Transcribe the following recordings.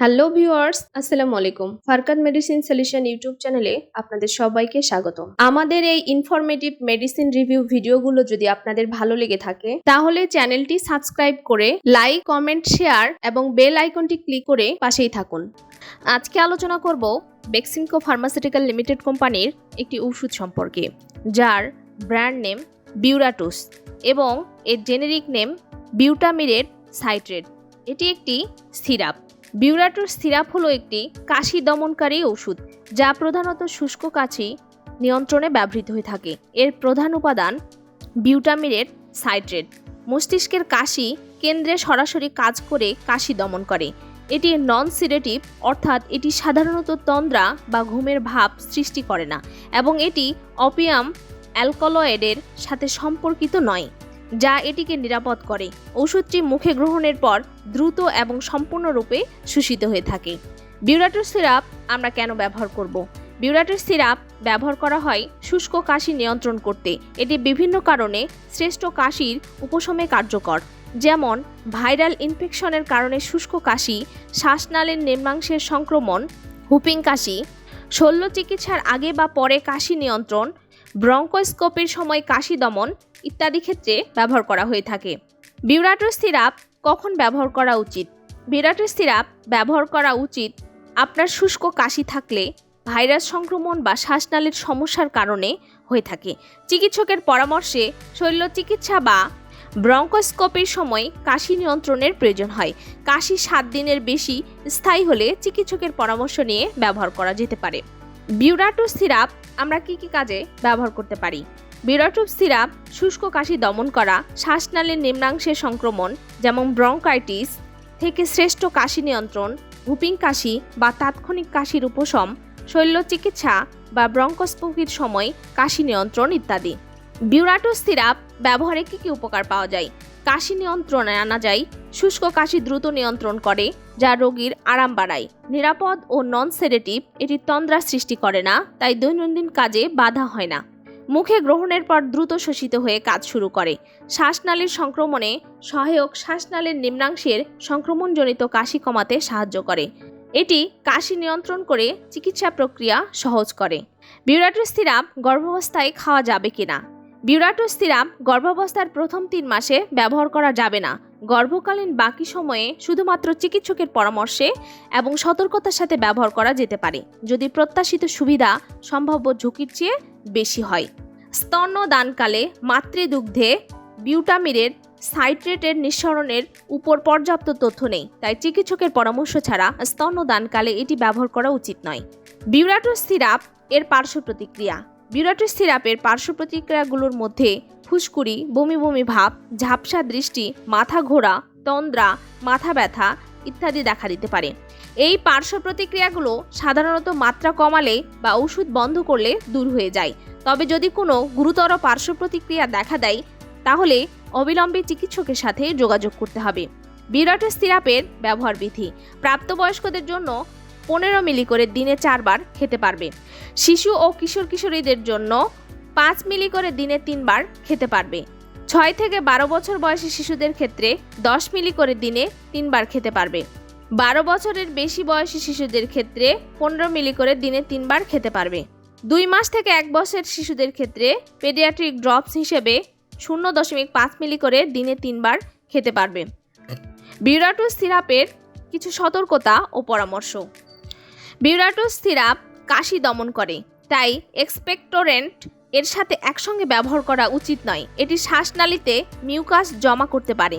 Hello viewers আসসালামু আলাইকুম। ফারকাত medicine solution YouTube চ্যানেলে আপনাদের সবাইকে স্বাগত আমাদের এই ইনফরমেটিভ মেডিসিন রিভিউ ভিডিওগুলো যদি আপনাদের ভালো লেগে থাকে, তাহলে চ্যানেলটি সাবস্ক্রাইব করে লাইক কমেন্ট শেয়ার এবং বেল আইকনটি ক্লিক করে পাশেই থাকুন। আজকে আলোচনা করব বেক্সিমকো ফার্মাসিউটিক্যাল লিমিটেড কোম্পানির একটি ওষুধ সম্পর্কে, যার ব্র্যান্ড নেম বিউরাটুস এবং এর জেনেরিক নেম বিউটামিরেট সাইট্রেট এটি একটি সিরাপ বিউরাটুর সিরাপ হলো একটি কাশি দমনকারী ওষুধ, যা প্রধানত শুষ্ক কাশি নিয়ন্ত্রণে ব্যবহৃত হয়ে থাকে। এর প্রধান উপাদান বিউটামিরেট সাইট্রেট। মস্তিষ্কের কাশি কেন্দ্রে সরাসরি কাজ করে কাশি দমন করে। এটি নন সিরেটিভ অর্থাৎ এটি সাধারণত তন্দ্রা বা ঘুমের ভাব সৃষ্টি করে না, এবং এটি অপিয়াম অ্যালকোলয়েডের সাথে সম্পর্কিত নয়। যা এটিকে নিরাপদ করে। ওষুধটি মুখে গ্রহণের পর দ্রুত এবং সম্পূর্ণরূপে শোষিত হয়ে থাকে। বিউরাটোর সিরাপ আমরা কেন ব্যবহার করব? বিউরাটোর সিরাপ ব্যবহার করা হয় শুষ্ক কাশি নিয়ন্ত্রণ করতে। এটি বিভিন্ন কারণে শ্রেষ্ঠ কাশির উপশমে কার্যকর। যেমন, ভাইরাল ইনফেকশনের কারণে শুষ্ক কাশি, শ্বাসনালীর নিম্নাংশের সংক্রমণ, হুপিং কাশি, শল্য চিকিৎসার আগে বা পরে কাশি নিয়ন্ত্রণ ব্রঙ্কোস্কোপির সময় কাশি দমন ইত্যাদি ক্ষেত্রে ব্যবহার করা হয়ে থাকে। বিউরাটোর সিরাপ কখন ব্যবহার করা উচিত? বিউরাটোর সিরাপ ব্যবহার করা উচিত আপনার শুষ্ক কাশি থাকলে, ভাইরাস সংক্রমণ বা শ্বাসনালীর সমস্যার কারণে হয়ে থাকে। চিকিৎসকের পরামর্শে শল্য চিকিৎসা বা ব্রঙ্কোস্কোপের সময় কাশি নিয়ন্ত্রণের প্রয়োজন হয়। কাশি সাত দিনের বেশি স্থায়ী হলে চিকিৎসকের পরামর্শ নিয়ে ব্যবহার করা যেতে পারে। বিউরাটো সিরাপ আমরা কি কি কাজে ব্যবহার করতে পারি? বিউরাটো সিরাপ, শুষ্ক কাশি দমন করা, শ্বাসনালীর নিম্নাংশের সংক্রমণ, যেমন ব্রঙ্কাইটিস, থেকে শ্রেষ্ঠ কাশি নিয়ন্ত্রণ, হুপিং কাশি বা তাৎক্ষণিক কাশির উপশম, শৈল্য চিকিৎসা বা ব্রঙ্কস্পুকির সময় কাশি নিয়ন্ত্রণ ইত্যাদি। বিউরাটো সিরাপ ব্যবহারে কী কী উপকার পাওয়া যায়? কাশি নিয়ন্ত্রণে আনা যায়। শুষ্ক কাশি দ্রুত নিয়ন্ত্রণ করে, যা রোগীর আরাম বাড়ায়। নিরাপদ ও নন সেডেটিভ এটি তন্দ্রা সৃষ্টি করে না, তাই দৈনন্দিন কাজে বাধা হয় না। মুখে গ্রহণের পর দ্রুত শোষিত হয়ে কাজ শুরু করে। শ্বাসনালীর সংক্রমণে সহায়ক শ্বাসনালীর নিম্নাংশের সংক্রমণজনিত কাশি কমাতে সাহায্য করে। এটি কাশি নিয়ন্ত্রণ করে চিকিৎসা প্রক্রিয়া সহজ করে। বিউরাটোর সিরাপ গর্ভাবস্থায় খাওয়া যাবে কিনা? বিউরাটোর সিরাপ গর্ভাবস্থার প্রথম তিন মাসে ব্যবহার করা যাবে না। গর্ভকালীন বাকি সময়ে শুধুমাত্র চিকিৎসকের পরামর্শে এবং সতর্কতার সাথে ব্যবহার করা যেতে পারে। যদি প্রত্যাশিত সুবিধা সম্ভাব্য ঝুঁকির চেয়ে বেশি হয়। স্তন্যদানকালে মাতৃদুগ্ধে বিউটামিরের সাইট্রেটের নিঃসরণের উপর পর্যাপ্ত তথ্য নেই, তাই চিকিৎসকের পরামর্শ ছাড়া স্তন্যদানকালে এটি ব্যবহার করা উচিত নয়। বিউরাটোর সিরাপ এর পার্শ্ব প্রতিক্রিয়া। বিউরাটোর সিরাপের পার্শ্ব প্রতিক্রিয়াগুলোর মধ্যে ফুসকুড়ি, বমি বমি ভাব, ঝাপসা দৃষ্টি, মাথা ঘোরা, তন্দ্রা, মাথা ব্যথা ইত্যাদি দেখা দিতে পারে। এই পার্শ্ব প্রতিক্রিয়াগুলো সাধারণত মাত্রা কমালে বা ওষুধ বন্ধ করলে দূর হয়ে যায়। তবে যদি কোনো গুরুতর পার্শ্ব প্রতিক্রিয়া দেখা দেয়, তাহলে অবিলম্বে চিকিৎসকের সাথে যোগাযোগ করতে হবে। বিরাটের সিরাপের ব্যবহার বিধি প্রাপ্তবয়স্কদের জন্য পনেরো মিলি করে দিনে চারবার খেতে পারবে। শিশু ও কিশোর কিশোরীদের জন্য পাঁচ মিলি করে দিনে তিনবার খেতে পারবে। ছয় থেকে বারো বছর বয়সী শিশুদের ক্ষেত্রে দশ মিলি করে দিনে তিনবার খেতে পারবে। বারো বছরের বেশি বয়সী শিশুদের ক্ষেত্রে পনেরো মিলি করে দিনে তিনবার খেতে পারবে। দুই মাস থেকে এক বছর শিশুদের ক্ষেত্রে পেডিয়াট্রিক ড্রপস হিসেবে শূন্য দশমিক পাঁচ মিলি করে দিনে তিনবার খেতে পারবে। বিউরাটু সিরাপের কিছু সতর্কতা ও পরামর্শ। বিউরাটুস সিরাপ কাশি দমন করে। তাই এক্সপেক্টোরেন্ট এর সাথে একসঙ্গে ব্যবহার করা উচিত নয়। এটি শ্বাসনালীতে মিউকাস জমা করতে পারে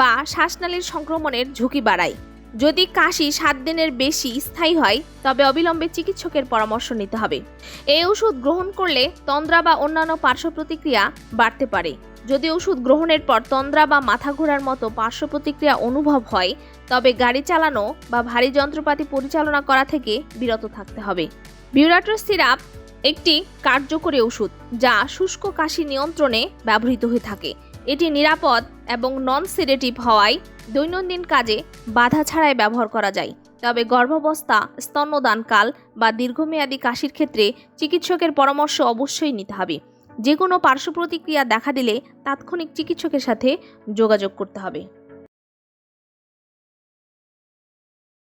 বা শ্বাসনালীর সংক্রমণের ঝুঁকি বাড়ায়। যদি কাশি সাত দিনের বেশি স্থায়ী হয়, তবে অবিলম্বে চিকিৎসকের পরামর্শ নিতে হবে। এই ওষুধ গ্রহণ করলে তন্দ্রা বা অন্যান্য পার্শ্ব প্রতিক্রিয়া বাড়তে পারে। যদি ওষুধ গ্রহণের পর তন্দ্রা বা মাথা ঘোরার মতো পার্শ্ব প্রতিক্রিয়া অনুভব হয়, তবে গাড়ি চালানো বা ভারী যন্ত্রপাতি পরিচালনা করা থেকে বিরত থাকতে হবে। বিউরাটোর সিরাপ একটি কার্যকরী ওষুধ, যা শুষ্ক কাশি নিয়ন্ত্রণে ব্যবহৃত হয়ে থাকে। এটি নিরাপদ এবং নন সিডেটিভ হওয়ায় দৈনন্দিন কাজে বাধা ছাড়াই ব্যবহার করা যায়। তবে গর্ভাবস্থা, স্তন্যদানকাল বা দীর্ঘমেয়াদী কাশির ক্ষেত্রে চিকিৎসকের পরামর্শ অবশ্যই নিতে হবে। যে কোনো পার্শ্ব প্রতিক্রিয়া দেখা দিলে তাৎক্ষণিক চিকিৎসকের সাথে যোগাযোগ করতে হবে।